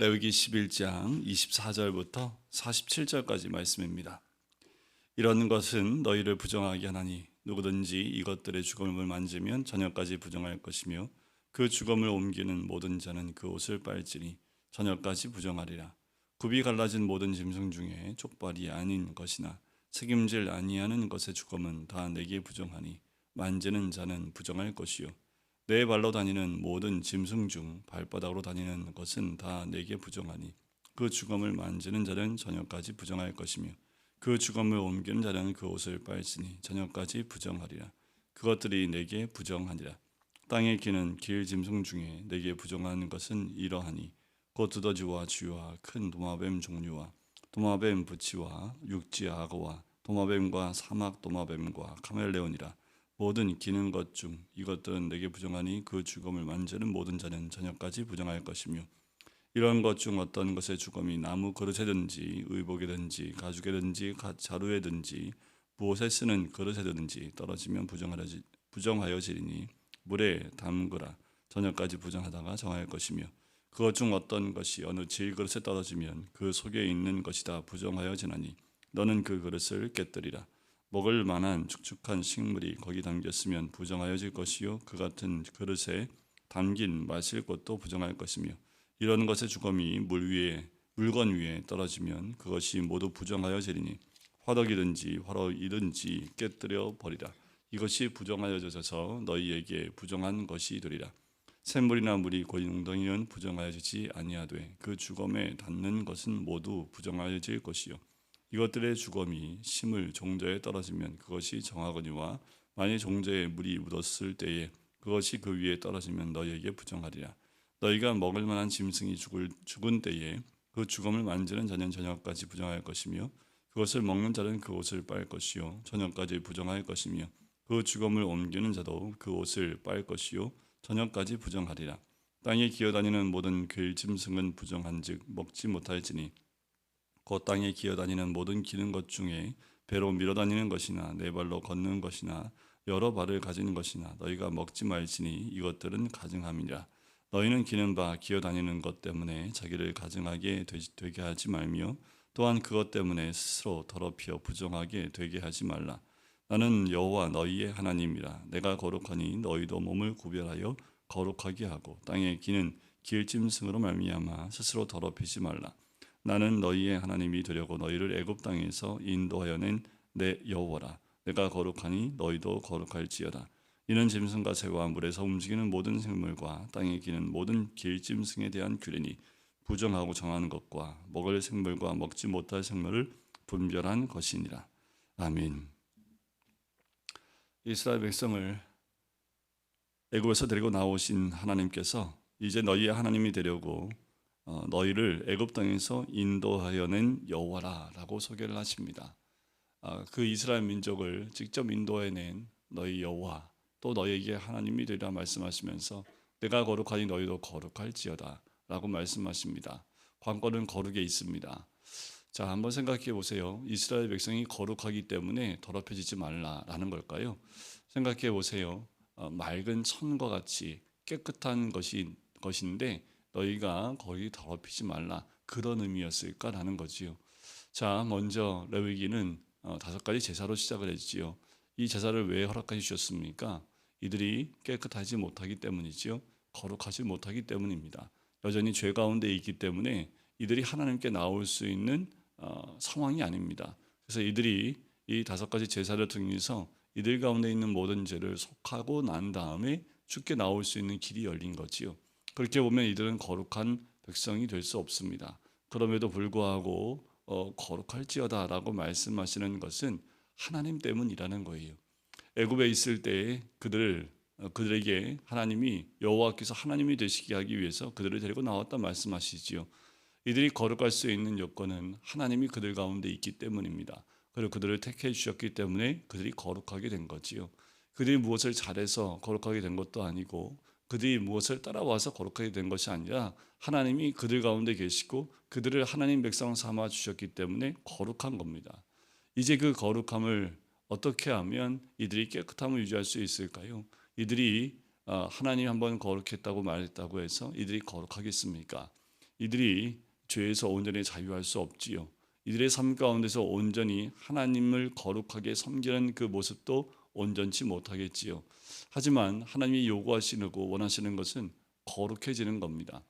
레위기 11장 24절부터 47절까지 말씀입니다. 이런 것은 너희를 부정하게 하나니 누구든지 이것들의 주검을 만지면 저녁까지 부정할 것이며 그 주검을 옮기는 모든 자는 그 옷을 빨지니 저녁까지 부정하리라. 굽이 갈라진 모든 짐승 중에 족발이 아닌 것이나 책임질 아니하는 것의 주검은 다 내게 부정하니 만지는 자는 부정할 것이요 내 발로 다니는 모든 짐승 중 발바닥으로 다니는 것은 다 내게 부정하니 그 주검을 만지는 자는 저녁까지 부정할 것이며 그 주검을 옮기는 자는 그 옷을 빨지니 저녁까지 부정하리라. 그것들이 내게 부정하니라. 땅에 기는 길 짐승 중에 내게 부정한 것은 이러하니 곧 두더지와 쥐와 큰 도마뱀 종류와 도마뱀 부치와 육지 악어와 도마뱀과 사막 도마뱀과 카멜레온이라 모든 기는 것 중 이것들은 내게 부정하니 그 주검을 만지는 모든 자는 저녁까지 부정할 것이며 이런 것 중 어떤 것의 주검이 나무 그릇에든지 의복에든지 가죽에든지 가- 자루에든지 무엇에 쓰는 그릇에든지 떨어지면 부정하여지, 부정하여지리니 물에 담그라. 저녁까지 부정하다가 정할 것이며 그것 중 어떤 것이 어느 질그릇에 떨어지면 그 속에 있는 것이 다. 부정하여지나니 너는 그 그릇을 깨뜨리라 먹을 만한 축축한 식물이 거기 담겼으면 부정하여질 것이요. 그 같은 그릇에 담긴 마실 것도 부정할 것이며 이런 것의 주검이 물 위에 물건 위에 떨어지면 그것이 모두 부정하여지리니 화덕이든지 화로이든지 깨뜨려 버리라. 이것이 부정하여져서 너희에게 부정한 것이 되리라. 샘물이나 물이 고인 웅덩이는 부정하여지지 아니하되 그 주검에 닿는 것은 모두 부정하여질 것이요 이것들의 주검이 심을 종자에 떨어지면 그것이 정하거니와 만일 종자에 물이 묻었을 때에 그것이 그 위에 떨어지면 너희에게 부정하리라. 너희가 먹을 만한 짐승이 죽을 죽은 때에 그 주검을 만지는 자는 저녁까지 부정할 것이며 그것을 먹는 자는 그 옷을 빨 것이요 저녁까지 부정할 것이며 그 주검을 옮기는 자도 그 옷을 빨 것이요 저녁까지 부정하리라. 땅에 기어다니는 모든 그 짐승은 부정한즉 먹지 못할지니 곧 땅에 기어다니는 모든 기는 것 중에 배로 밀어다니는 것이나 네 발로 걷는 것이나 여러 발을 가진 것이나 너희가 먹지 말지니 이것들은 가증함이라. 너희는 기는 바 기어다니는 것 때문에 자기를 가증하게 되- 되게 하지 말며 또한 그것 때문에 스스로 더럽혀 부정하게 되게 하지 말라. 나는 여호와 너희의 하나님이라. 내가 거룩하니 너희도 몸을 구별하여 거룩하게 하고 땅에 기는 길짐승으로 말미암아 스스로 더럽히지 말라 나는 너희의 하나님이 되려고 너희를 애굽 땅에서 인도하여 낸 내 여호와라. 내가 거룩하니 너희도 거룩할지어다. 이는 짐승과 새와 물에서 움직이는 모든 생물과 땅에 기는 모든 길짐승에 대한 규례니 부정하고 정하는 것과 먹을 생물과 먹지 못할 생물을 분별한 것이니라. 아멘. 이스라엘 백성을 애굽에서 데리고 나오신 하나님께서 이제 너희의 하나님이 되려고 어, 너희를 애굽 땅에서 인도하여 낸 여호와라라고 소개를 하십니다. 아, 그 이스라엘 민족을 직접 인도해 낸 너희 여호와 또 너희에게 하나님이 되리라 말씀하시면서 내가 거룩하니 너희도 거룩할지어다라고 말씀하십니다. 관건은 거룩에 있습니다. 자, 한번 생각해 보세요. 이스라엘 백성이 거룩하기 때문에 더럽혀지지 말라라는 걸까요? 생각해 보세요. 어, 맑은 천과 같이 깨끗한 것이 것인데 너희가 거기 더럽히지 말라 그런 의미였을까라는 거지요. 자, 먼저 레위기는 어, 다섯 가지 제사로 시작을 했지요. 이 제사를 왜 허락해 주셨습니까? 이들이 깨끗하지 못하기 때문이지요. 거룩하지 못하기 때문입니다. 여전히 죄 가운데 있기 때문에 이들이 하나님께 나올 수 있는 어, 상황이 아닙니다. 그래서 이들이 이 다섯 가지 제사를 통해서 이들 가운데 있는 모든 죄를 속하고 난 다음에 죽게 나올 수 있는 길이 열린 거지요. 그렇게 보면 이들은 거룩한 백성이 될 수 없습니다. 그럼에도 불구하고 어, 거룩할지어다라고 말씀하시는 것은 하나님 때문이라는 거예요. 애굽에 있을 때 그들을 어, 그들에게 하나님이 여호와께서 하나님이 되시게 하기 위해서 그들을 데리고 나왔다 말씀하시지요. 이들이 거룩할 수 있는 요건은 하나님이 그들 가운데 있기 때문입니다. 그리고 그들을 택해 주셨기 때문에 그들이 거룩하게 된 거지요. 그들이 무엇을 잘해서 거룩하게 된 것도 아니고 그들이 무엇을 따라와서 거룩하게 된 것이 아니라 하나님이 그들 가운데 계시고 그들을 하나님 백성 삼아 주셨기 때문에 거룩한 겁니다. 이제 그 거룩함을 어떻게 하면 이들이 깨끗함을 유지할 수 있을까요? 이들이 아, 하나님 한번 거룩했다고 말했다고 해서 이들이 거룩하겠습니까? 이들이 죄에서 온전히 자유할 수 없지요. 이들의 삶 가운데서 온전히 하나님을 거룩하게 섬기는 그 모습도 온전치 못하겠지요. 하지만 하나님이 요구하시고 원하시는 것은 거룩해지는 겁니다.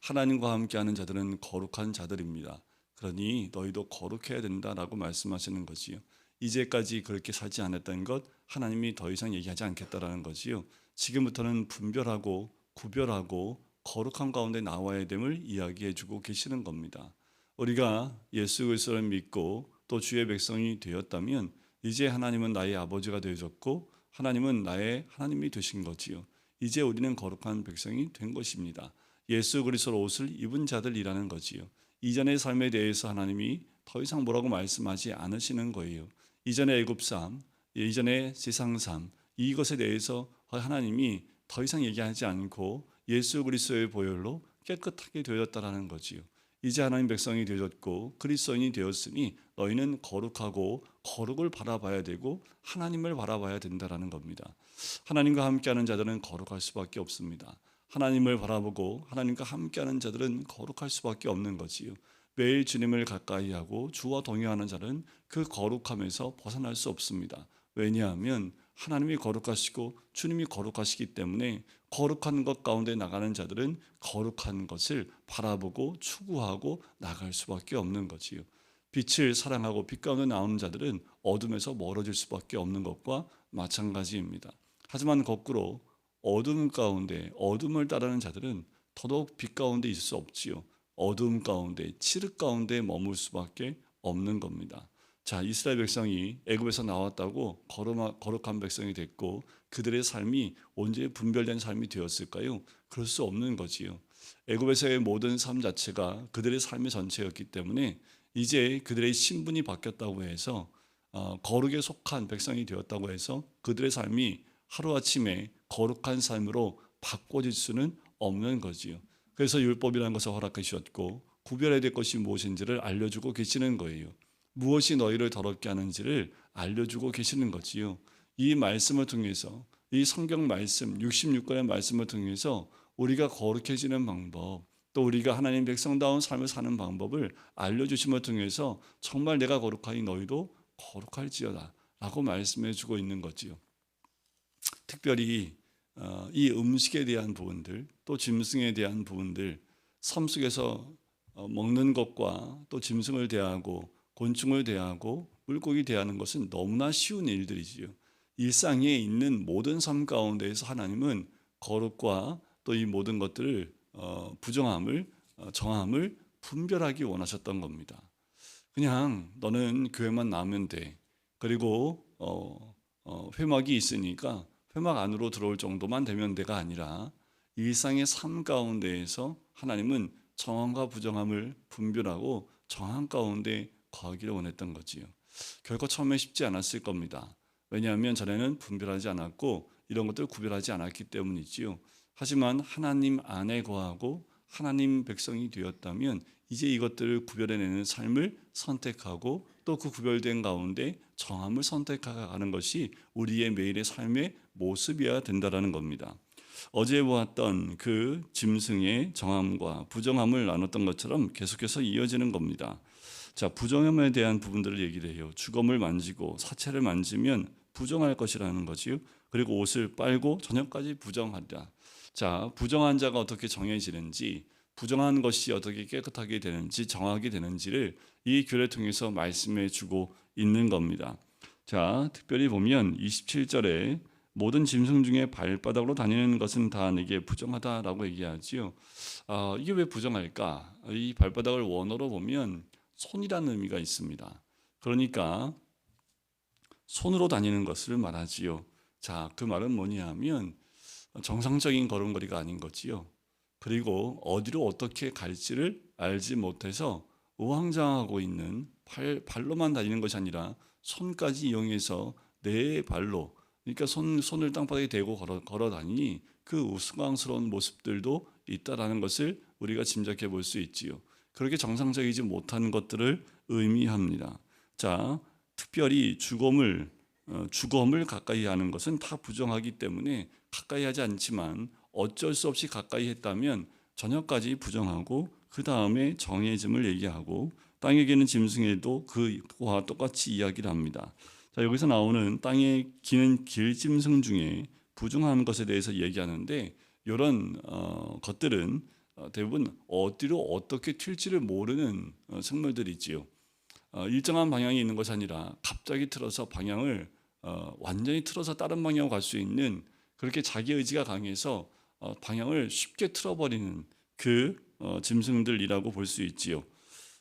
하나님과 함께하는 자들은 거룩한 자들입니다. 그러니 너희도 거룩해야 된다라고 말씀하시는 거지요. 이제까지 그렇게 살지 않았던 것 하나님이 더 이상 얘기하지 않겠다라는 거지요. 지금부터는 분별하고 구별하고 거룩한 가운데 나와야 됨을 이야기해 주고 계시는 겁니다. 우리가 예수 그리스도를 믿고 또 주의 백성이 되었다면 이제 하나님은 나의 아버지가 되어졌고 하나님은 나의 하나님이 되신 거지요. 이제 우리는 거룩한 백성이 된 것입니다. 예수 그리스도 옷을 입은 자들이라는 거지요. 이전의 삶에 대해서 하나님이 더 이상 뭐라고 말씀하지 않으시는 거예요. 이전의 애굽 삶, 이전의 세상 삶 이것에 대해서 하나님이 더 이상 얘기하지 않고 예수 그리스도의 보혈로 깨끗하게 되었다라는 거지요. 이제 하나님 백성이 되었고 그리스도인이 되었으니 너희는 거룩하고 거룩을 바라봐야 되고 하나님을 바라봐야 된다라는 겁니다. 하나님과 함께하는 자들은 거룩할 수밖에 없습니다. 하나님을 바라보고 하나님과 함께하는 자들은 거룩할 수밖에 없는 거지요. 매일 주님을 가까이 하고 주와 동행하는 자는 그 거룩함에서 벗어날 수 없습니다. 왜냐하면 하나님이 거룩하시고 주님이 거룩하시기 때문에 거룩한 것 가운데 나가는 자들은 거룩한 것을 바라보고 추구하고 나갈 수밖에 없는 거지요. 빛을 사랑하고 빛 가운데 나오는 자들은 어둠에서 멀어질 수밖에 없는 것과 마찬가지입니다. 하지만 거꾸로 어둠 가운데 어둠을 따르는 자들은 더더욱 빛 가운데 있을 수 없지요. 어둠 가운데 칠흑 가운데 머물 수밖에 없는 겁니다. 자, 이스라엘 백성이 애굽에서 나왔다고 거룩한 백성이 됐고 그들의 삶이 언제 분별된 삶이 되었을까요? 그럴 수 없는 거지요. 애굽에서의 모든 삶 자체가 그들의 삶의 전체였기 때문에 이제 그들의 신분이 바뀌었다고 해서 어, 거룩에 속한 백성이 되었다고 해서 그들의 삶이 하루아침에 거룩한 삶으로 바꿔질 수는 없는 거지요. 그래서 율법이라는 것을 허락해 주셨고 구별해야 될 것이 무엇인지를 알려주고 계시는 거예요. 무엇이 너희를 더럽게 하는지를 알려주고 계시는 거지요. 이 말씀을 통해서 이 성경 말씀 66권의 말씀을 통해서 우리가 거룩해지는 방법 또 우리가 하나님 백성다운 삶을 사는 방법을 알려주심을 통해서 정말 내가 거룩하니 너희도 거룩할지어다 라고 말씀해 주고 있는 거지요. 특별히 어, 이 음식에 대한 부분들 또 짐승에 대한 부분들 삶 속에서 어, 먹는 것과 또 짐승을 대하고 곤충을 대하고 물고기 대하는 것은 너무나 쉬운 일들이지요. 일상에 있는 모든 삶 가운데에서 하나님은 거룩과 또 이 모든 것들을 어, 부정함을 정함을 분별하기 원하셨던 겁니다. 그냥 너는 교회만 나오면 돼. 그리고 어, 어, 회막이 있으니까 회막 안으로 들어올 정도만 되면 돼가 아니라 일상의 삶 가운데에서 하나님은 정함과 부정함을 분별하고 정함 가운데 거하기를 원했던 거지요. 결코 처음에 쉽지 않았을 겁니다. 왜냐하면 전에는 분별하지 않았고 이런 것들을 구별하지 않았기 때문이지요. 하지만 하나님 안에 거하고 하나님 백성이 되었다면 이제 이것들을 구별해내는 삶을 선택하고 또 그 구별된 가운데 정함을 선택하는 것이 우리의 매일의 삶의 모습이어야 된다라는 겁니다. 어제 보았던 그 짐승의 정함과 부정함을 나눴던 것처럼 계속해서 이어지는 겁니다. 자, 부정함에 대한 부분들을 얘기를 해요. 주검을 만지고 사체를 만지면 부정할 것이라는 거지요. 그리고 옷을 빨고 저녁까지 부정하다. 자, 부정한 자가 어떻게 정해지는지 부정한 것이 어떻게 깨끗하게 되는지 정하게 되는지를 이 교를 통해서 말씀해 주고 있는 겁니다. 자, 특별히 보면 27절에 모든 짐승 중에 발바닥으로 다니는 것은 다 내게 부정하다라고 얘기하지요. 아, 이게 왜 부정할까? 이 발바닥을 원어로 보면 손이라는 의미가 있습니다. 그러니까 손으로 다니는 것을 말하지요. 자, 그 말은 뭐냐면 정상적인 걸음걸이가 아닌 거지요. 그리고 어디로 어떻게 갈지를 알지 못해서 우왕좌왕하고 있는 발, 발로만 다니는 것이 아니라 손까지 이용해서 내 발로 그러니까 손, 손을 땅바닥에 대고 걸어, 걸어 다니니 그 우스꽝스러운 모습들도 있다라는 것을 우리가 짐작해 볼 수 있지요. 그렇게 정상적이지 못한 것들을 의미합니다. 자, 특별히 주검을 어, 주검을 가까이 하는 것은 다 부정하기 때문에 가까이 하지 않지만 어쩔 수 없이 가까이 했다면 저녁까지 부정하고 그 다음에 정해짐을 얘기하고 땅에 기는 짐승에도 그와 똑같이 이야기를 합니다. 자 여기서 나오는 땅에 기는 길짐승 중에 부정한 것에 대해서 얘기하는데 이런 어, 것들은 어, 대부분 어디로 어떻게 튈지를 모르는 어, 생물들이지요. 어, 일정한 방향이 있는 것이 아니라 갑자기 틀어서 방향을 어, 완전히 틀어서 다른 방향으로 갈 수 있는 그렇게 자기 의지가 강해서 어, 방향을 쉽게 틀어버리는 그 어, 짐승들이라고 볼 수 있지요.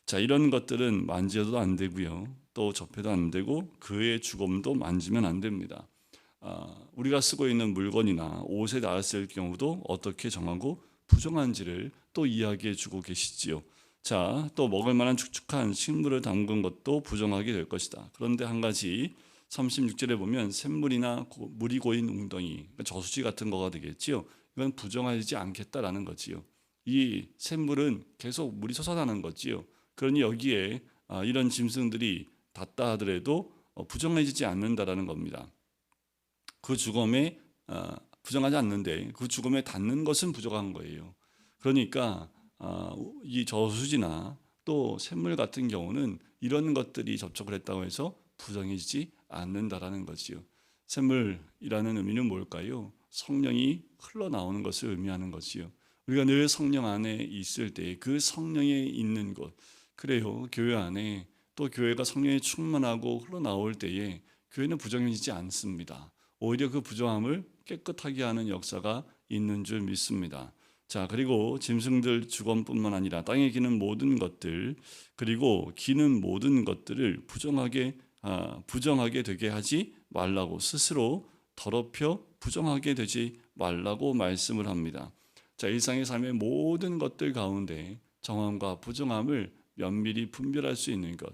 자 이런 것들은 만져도 안 되고요, 또 접해도 안 되고 그의 주검도 만지면 안 됩니다. 아, 우리가 쓰고 있는 물건이나 옷에 닿았을 경우도 어떻게 정하고 부정한지를 또 이야기해 주고 계시지요. 자, 또 먹을 만한 축축한 식물을 담근 것도 부정하게 될 것이다. 그런데 한 가지 36절에 보면 샘물이나 고- 물이 고인 웅덩이, 그러니까 저수지 같은 거가 되겠지요. 이건 부정하지 않겠다라는 거지요. 이 샘물은 계속 물이 솟아나는 거지요. 그러니 여기에 아, 이런 짐승들이 닿다 하더라도 어, 부정해지지 않는다라는 겁니다. 그 죽음에 아, 부정하지 않는데 그 죽음에 닿는 것은 부정한 거예요. 그러니까 아, 이 저수지나 또 샘물 같은 경우는 이런 것들이 접촉을 했다고 해서 부정해지지 않는다라는 거지요. 샘물이라는 의미는 뭘까요? 성령이 흘러나오는 것을 의미하는 것이요. 우리가 늘 성령 안에 있을 때 그 성령에 있는 것 그래요. 교회 안에 또 교회가 성령이 충만하고 흘러나올 때에 교회는 부정해지지 않습니다. 오히려 그 부정함을 깨끗하게 하는 역사가 있는 줄 믿습니다. 자, 그리고 짐승들 주검뿐만 아니라 땅에 기는 모든 것들 그리고 기는 모든 것들을 부정하게 아, 부정하게 되게 하지 말라고 스스로 더럽혀 부정하게 되지 말라고 말씀을 합니다. 자, 일상의 삶의 모든 것들 가운데 정함과 부정함을 면밀히 분별할 수 있는 것.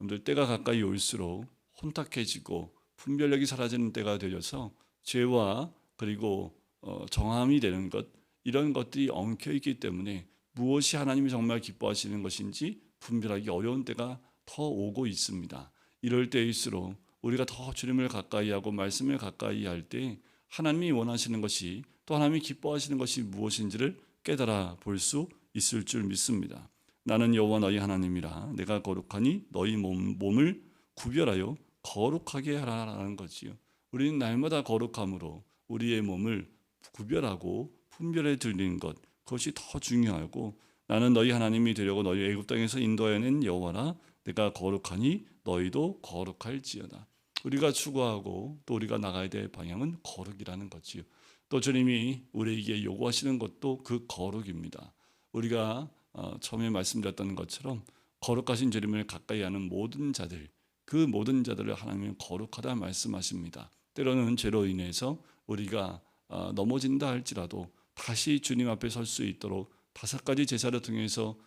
여러분들 때가 가까이 올수록 혼탁해지고 분별력이 사라지는 때가 되어서 죄와 그리고 어, 정함이 되는 것 이런 것들이 엉켜 있기 때문에 무엇이 하나님이 정말 기뻐하시는 것인지 분별하기 어려운 때가 더 오고 있습니다. 이럴 때일수록 우리가 더 주님을 가까이 하고 말씀을 가까이 할 때 하나님이 원하시는 것이 또 하나님이 기뻐하시는 것이 무엇인지를 깨달아 볼 수 있을 줄 믿습니다. 나는 여호와 너희 하나님이라 내가 거룩하니 너희 몸, 몸을 구별하여 거룩하게 하라라는 거지요. 우리는 날마다 거룩함으로 우리의 몸을 구별하고 분별해 드리는 것 그것이 더 중요하고 나는 너희 하나님이 되려고 너희 애굽 땅에서 인도하여낸 여호와라 내가 거룩하니 너희도 거룩할지어다. 우리가 추구하고 또 우리가 나가야 될 방향은 거룩이라는 거지요. 또 주님이 우리에게 요구하시는 것도 그 거룩입니다. 우리가 어, 처음에 말씀드렸던 것처럼 거룩하신 주님을 가까이 하는 모든 자들 그 모든 자들을 하나님은 거룩하다 말씀하십니다. 때로는 죄로 인해서 우리가 어, 넘어진다 할지라도 다시 주님 앞에 설 수 있도록 다섯 가지 제사를 통해서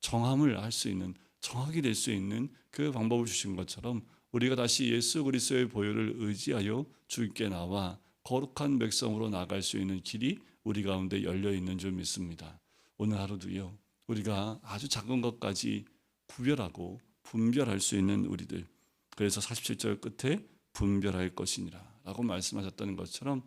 정함을 할 수 있는 정확히 될 수 있는 그 방법을 주신 것처럼 우리가 다시 예수 그리스도의 보혈을 의지하여 주께 나와 거룩한 백성으로 나갈 수 있는 길이 우리 가운데 열려 있는 줄 믿습니다. 오늘 하루도요. 우리가 아주 작은 것까지 구별하고 분별할 수 있는 우리들. 그래서 47절 끝에 분별할 것이니라 라고 말씀하셨다는 것처럼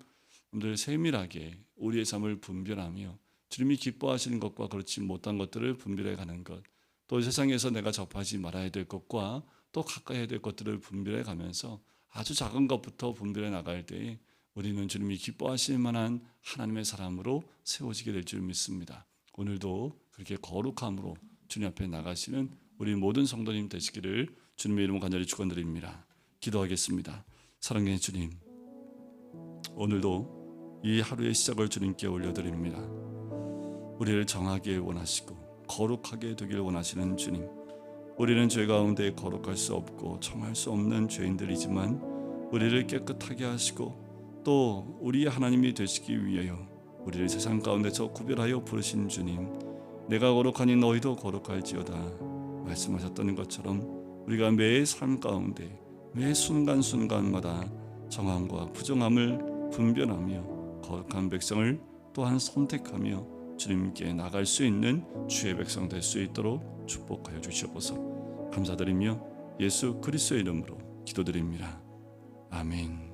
여러분들 세밀하게 우리의 삶을 분별하며 주님이 기뻐하시는 것과 그렇지 못한 것들을 분별해 가는 것. 또 세상에서 내가 접하지 말아야 될 것과 또 가까이 해야 될 것들을 분별해 가면서 아주 작은 것부터 분별해 나갈 때에 우리는 주님이 기뻐하실 만한 하나님의 사람으로 세워지게 될 줄 믿습니다. 오늘도 그렇게 거룩함으로 주님 앞에 나가시는 우리 모든 성도님 되시기를 주님의 이름으로 간절히 축원드립니다. 기도하겠습니다. 사랑의 주님, 오늘도 이 하루의 시작을 주님께 올려드립니다. 우리를 정하게 원하시고 거룩하게 되길 원하시는 주님. 우리는 죄 가운데 거룩할 수 없고 청할 수 없는 죄인들이지만 우리를 깨끗하게 하시고 또 우리의 하나님이 되시기 위하여 우리를 세상 가운데서 구별하여 부르신 주님. 내가 거룩하니 너희도 거룩할지어다 말씀하셨던 것처럼 우리가 매 삶 가운데 매 순간순간마다 정함과 부정함을 분별하며 거룩한 백성을 또한 선택하며 주님께 나갈 수 있는 주의 백성 될 수 있도록 축복하여 주시옵소서. 감사드리며 예수 그리스도의 이름으로 기도드립니다. 아멘.